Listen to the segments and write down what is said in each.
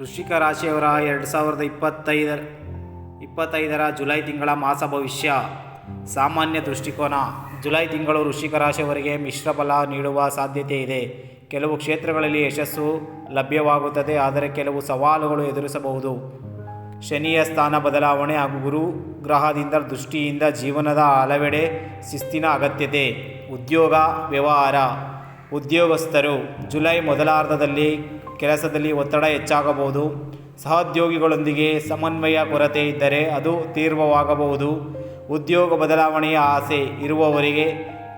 ವೃಶ್ಚಿಕ ರಾಶಿಯವರ ಎರಡು ಸಾವಿರದ ಇಪ್ಪತ್ತೈದರ ಇಪ್ಪತ್ತೈದರ ಜುಲೈ ತಿಂಗಳ ಮಾಸ ಭವಿಷ್ಯ. ಸಾಮಾನ್ಯ ದೃಷ್ಟಿಕೋನ, ಜುಲೈ ತಿಂಗಳು ವೃಶ್ಚಿಕ ರಾಶಿಯವರಿಗೆ ಮಿಶ್ರ ಫಲ ನೀಡುವ ಸಾಧ್ಯತೆ ಇದೆ. ಕೆಲವು ಕ್ಷೇತ್ರಗಳಲ್ಲಿ ಯಶಸ್ಸು ಲಭ್ಯವಾಗುತ್ತದೆ, ಆದರೆ ಕೆಲವು ಸವಾಲುಗಳು ಎದುರಿಸಬಹುದು. ಶನಿಯ ಸ್ಥಾನ ಬದಲಾವಣೆ ಹಾಗೂ ಗುರು ಗ್ರಹದಿಂದ ದೃಷ್ಟಿಯಿಂದ ಜೀವನದ ಹಲವೆಡೆ ಶಿಸ್ತಿನ ಅಗತ್ಯತೆ. ಉದ್ಯೋಗ, ವ್ಯವಹಾರ. ಉದ್ಯೋಗಸ್ಥರು, ಜುಲೈ ಮೊದಲಾರ್ಧದಲ್ಲಿ ಕೆಲಸದಲ್ಲಿ ಒತ್ತಡ ಹೆಚ್ಚಾಗಬಹುದು. ಸಹೋದ್ಯೋಗಿಗಳೊಂದಿಗೆ ಸಮನ್ವಯ ಕೊರತೆ ಇದ್ದರೆ ಅದು ತೀವ್ರವಾಗಬಹುದು ಉದ್ಯೋಗ ಬದಲಾವಣೆಯ ಆಸೆ ಇರುವವರಿಗೆ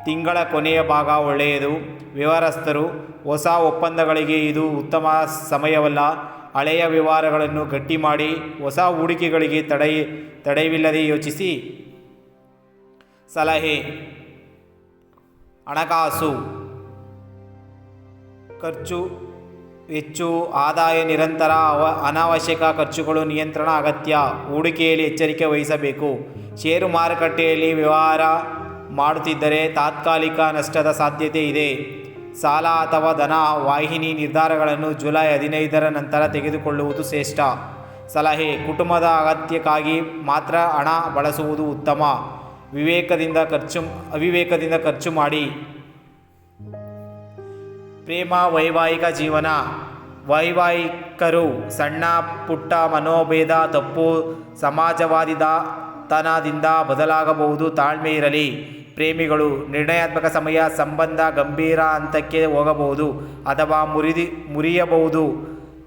ತಿಂಗಳ ಕೊನೆಯ ಭಾಗ ಒಳ್ಳೆಯದು. ವ್ಯವಹಾರಸ್ಥರು ಹೊಸ ಒಪ್ಪಂದಗಳಿಗೆ ಇದು ಉತ್ತಮ ಸಮಯವಲ್ಲ. ಹಳೆಯ ವ್ಯವಹಾರಗಳನ್ನು ಗಟ್ಟಿ ಮಾಡಿ ಹೊಸ ಹೂಡಿಕೆಗಳಿಗೆ ತಡೆ, ತಡೆವಿಲ್ಲದೆ ಯೋಚಿಸಿ. ಸಲಹೆ, ಹಣಕಾಸು, ಖರ್ಚು ಹೆಚ್ಚು ಆದಾಯ ನಿರಂತರ ಅವ ಅನಾವಶ್ಯಕ ಖರ್ಚುಗಳು ನಿಯಂತ್ರಣ ಅಗತ್ಯ. ಹೂಡಿಕೆಯಲ್ಲಿ ಎಚ್ಚರಿಕೆ ವಹಿಸಬೇಕು. ಷೇರು ಮಾರುಕಟ್ಟೆಯಲ್ಲಿ ವ್ಯವಹಾರ ಮಾಡುತ್ತಿದ್ದರೆ ತಾತ್ಕಾಲಿಕ ನಷ್ಟದ ಸಾಧ್ಯತೆ ಇದೆ. ಸಾಲ ಅಥವಾ ಧನ ವಾಹಿನಿ ನಿರ್ಧಾರಗಳನ್ನು ಜುಲೈ ಹದಿನೈದರ ನಂತರ ತೆಗೆದುಕೊಳ್ಳುವುದು ಶ್ರೇಷ್ಠ. ಸಲಹೆ, ಕುಟುಂಬದ ಅಗತ್ಯಕ್ಕಾಗಿ ಮಾತ್ರ ಹಣ ಬಳಸುವುದು ಉತ್ತಮ. ವಿವೇಕದಿಂದ ಖರ್ಚು, ಅವಿವೇಕದಿಂದ ಖರ್ಚು ಮಾಡಿ. ಪ್ರೇಮ ವೈವಾಹಿಕ ಜೀವನ. ವೈವಾಹಿಕರು ಸಣ್ಣ, ಪುಟ್ಟ, ಮನೋಭೇದ, ತಪ್ಪು, ಸಮಾಜವಾದಿದ ತನದಿಂದ ಬದಲಾಗಬಹುದು, ತಾಳ್ಮೆ ಇರಲಿ. ಪ್ರೇಮಿಗಳು ನಿರ್ಣಯಾತ್ಮಕ ಸಮಯ, ಸಂಬಂಧ ಗಂಭೀರ ಹಂತಕ್ಕೆ ಹೋಗಬಹುದು ಅಥವಾ ಮುರಿದಿ, ಮುರಿಯಬಹುದು.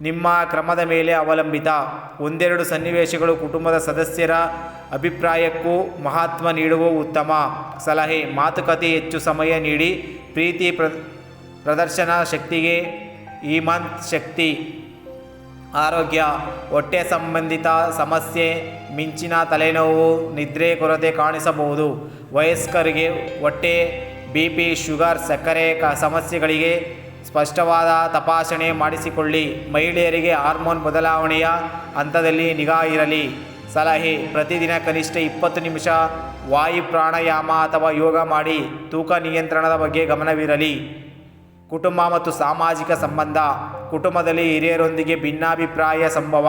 ನಿಮ್ಮ ಕ್ರಮದ ಮೇಲೆ ಅವಲಂಬಿತ. ಒಂದೆರಡು ಸನ್ನಿವೇಶಗಳು ಕುಟುಂಬದ ಸದಸ್ಯರ ಅಭಿಪ್ರಾಯಕ್ಕೂ ಮಹತ್ವ ನೀಡುವ ಉತ್ತಮ. ಸಲಹೆ, ಮಾತುಕತೆ ಹೆಚ್ಚು ಸಮಯ ನೀಡಿ. ಪ್ರೀತಿ ಪ್ರ ಪ್ರದರ್ಶನ ಶಕ್ತಿಗೆ ಈ ಮಂತ್ ಶಕ್ತಿ, ಆರೋಗ್ಯ, ಹೊಟ್ಟೆ ಸಂಬಂಧಿತ ಸಮಸ್ಯೆ, ಮಿಂಚಿನ ತಲೆನೋವು, ನಿದ್ರೆ ಕೊರತೆ ಕಾಣಿಸಬಹುದು. ವಯಸ್ಕರಿಗೆ ಹೊಟ್ಟೆ, ಬಿ ಪಿ, ಶುಗರ್, ಸಕ್ಕರೆ ಕ, ಸಮಸ್ಯೆಗಳಿಗೆ ಸ್ಪಷ್ಟವಾದ ತಪಾಸಣೆ ಮಾಡಿಸಿಕೊಳ್ಳಿ. ಮಹಿಳೆಯರಿಗೆ ಹಾರ್ಮೋನ್ ಬದಲಾವಣೆಯ ಹಂತದಲ್ಲಿ ನಿಗಾ ಇರಲಿ. ಸಲಹೆ, ಪ್ರತಿದಿನ ಕನಿಷ್ಠ ಇಪ್ಪತ್ತು ನಿಮಿಷ ವಾಯು ಪ್ರಾಣಾಯಾಮ ಅಥವಾ ಯೋಗ ಮಾಡಿ. ತೂಕ ನಿಯಂತ್ರಣದ ಬಗ್ಗೆ ಗಮನವಿರಲಿ. ಕುಟುಂಬ ಮತ್ತು ಸಾಮಾಜಿಕ ಸಂಬಂಧ ಕುಟುಂಬದಲ್ಲಿ ಹಿರಿಯರೊಂದಿಗೆ ಭಿನ್ನಾಭಿಪ್ರಾಯ ಸಂಭವ.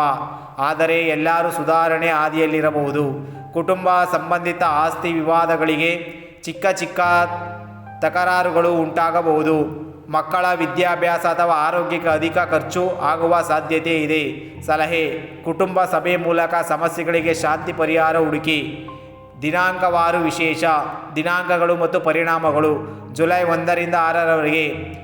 ಆದರೆ ಎಲ್ಲರೂ ಸುಧಾರಣೆ ಹಾದಿಯಲ್ಲಿರಬಹುದು. ಕುಟುಂಬ ಸಂಬಂಧಿತ ಆಸ್ತಿ ವಿವಾದಗಳಿಗೆ ಚಿಕ್ಕ ಚಿಕ್ಕ ತಕರಾರುಗಳು ಉಂಟಾಗಬಹುದು. ಮಕ್ಕಳ ವಿದ್ಯಾಭ್ಯಾಸ ಅಥವಾ ಆರೋಗ್ಯಕ್ಕೆ ಅಧಿಕ ಖರ್ಚು ಆಗುವ ಸಾಧ್ಯತೆ ಇದೆ. ಸಲಹೆ, ಕುಟುಂಬ ಸಭೆ ಮೂಲಕ ಸಮಸ್ಯೆಗಳಿಗೆ ಶಾಂತಿ ಪರಿಹಾರ ಹುಡುಕಿ. ದಿನಾಂಕವಾರು ವಿಶೇಷ, ದಿನಾಂಕಗಳು ಮತ್ತು ಪರಿಣಾಮಗಳು. ಜುಲೈ ಒಂದರಿಂದ ಆರರವರೆಗೆ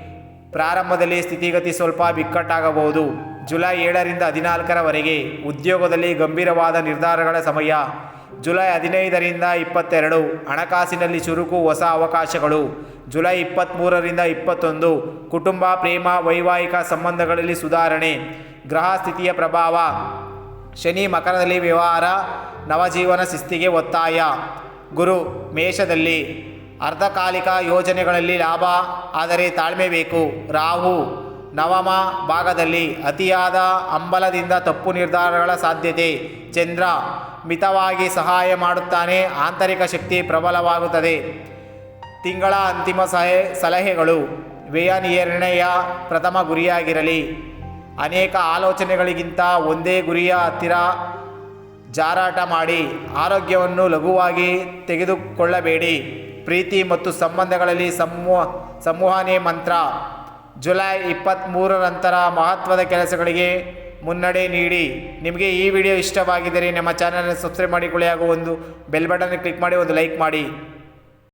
ಪ್ರಾರಂಭದಲ್ಲಿ ಸ್ಥಿತಿಗತಿ ಸ್ವಲ್ಪ ಬಿಕ್ಕಟ್ಟಾಗಬಹುದು. ಜುಲೈ ಏಳರಿಂದ ಹದಿನಾಲ್ಕರವರೆಗೆ ಉದ್ಯೋಗದಲ್ಲಿ ಗಂಭೀರವಾದ ನಿರ್ಧಾರಗಳ ಸಮಯ. ಜುಲೈ ಹದಿನೈದರಿಂದ ಇಪ್ಪತ್ತೆರಡು, ಹಣಕಾಸಿನಲ್ಲಿ ಚುರುಕು ಹೊಸ ಅವಕಾಶಗಳು. ಜುಲೈ ಇಪ್ಪತ್ತ್ಮೂರರಿಂದ ಇಪ್ಪತ್ತೊಂದು, ಕುಟುಂಬ, ಪ್ರೇಮ, ವೈವಾಹಿಕ ಸಂಬಂಧಗಳಲ್ಲಿ ಸುಧಾರಣೆ. ಗ್ರಹ ಸ್ಥಿತಿಯ ಪ್ರಭಾವ. ಶನಿ ಮಕರದಲ್ಲಿ ವ್ಯವಹಾರ, ನವಜೀವನ ಶಿಸ್ತಿಗೆ ಒತ್ತಾಯ. ಗುರು ಮೇಷದಲ್ಲಿ ಅರ್ಧಕಾಲಿಕ ಯೋಜನೆಗಳಲ್ಲಿ ಲಾಭ, ಆದರೆ ತಾಳ್ಮೆ ಬೇಕು. ರಾಹು, ನವಮ ಭಾಗದಲ್ಲಿ ಅತಿಯಾದ ಅಂಬಲದಿಂದ ತಪ್ಪು ನಿರ್ಧಾರಗಳ ಸಾಧ್ಯತೆ. ಚಂದ್ರ ಮಿತವಾಗಿ ಸಹಾಯ ಮಾಡುತ್ತಾನೆ, ಆಂತರಿಕ ಶಕ್ತಿ ಪ್ರಬಲವಾಗುತ್ತದೆ. ತಿಂಗಳ ಅಂತಿಮ ಸಹೆ, ಸಲಹೆಗಳು. ವ್ಯಯ ನಿರ್ಣಯ ಪ್ರಥಮ ಗುರಿಯಾಗಿರಲಿ. ಅನೇಕ ಆಲೋಚನೆಗಳಿಗಿಂತ ಒಂದೇ ಗುರಿಯ ಹತ್ತಿರ ಜಾರಾಟ ಮಾಡಿ, ಆರೋಗ್ಯವನ್ನು ಲಘುವಾಗಿ ತೆಗೆದುಕೊಳ್ಳಬೇಡಿ. ಪ್ರೀತಿ ಮತ್ತು ಸಂಬಂಧಗಳಲ್ಲಿ ಸಮೂಹ ಸಂವಹನೆ ಮಂತ್ರ. ಜುಲೈ ಇಪ್ಪತ್ತ್ಮೂರರಂತರ ಮಹತ್ವದ ಕೆಲಸಗಳಿಗೆ ಮುನ್ನಡೆ ನೀಡಿ. ನಿಮಗೆ ಈ ವಿಡಿಯೋ ಇಷ್ಟವಾಗಿದ್ದರೆ ನಮ್ಮ ಚಾನಲನ್ನು ಸಬ್ಸ್ಕ್ರೈಬ್ ಮಾಡಿಕೊಳ್ಳಿ ಹಾಗೂ ಒಂದು ಬೆಲ್ ಬಟನ್ ಕ್ಲಿಕ್ ಮಾಡಿ ಒಂದು ಲೈಕ್ ಮಾಡಿ.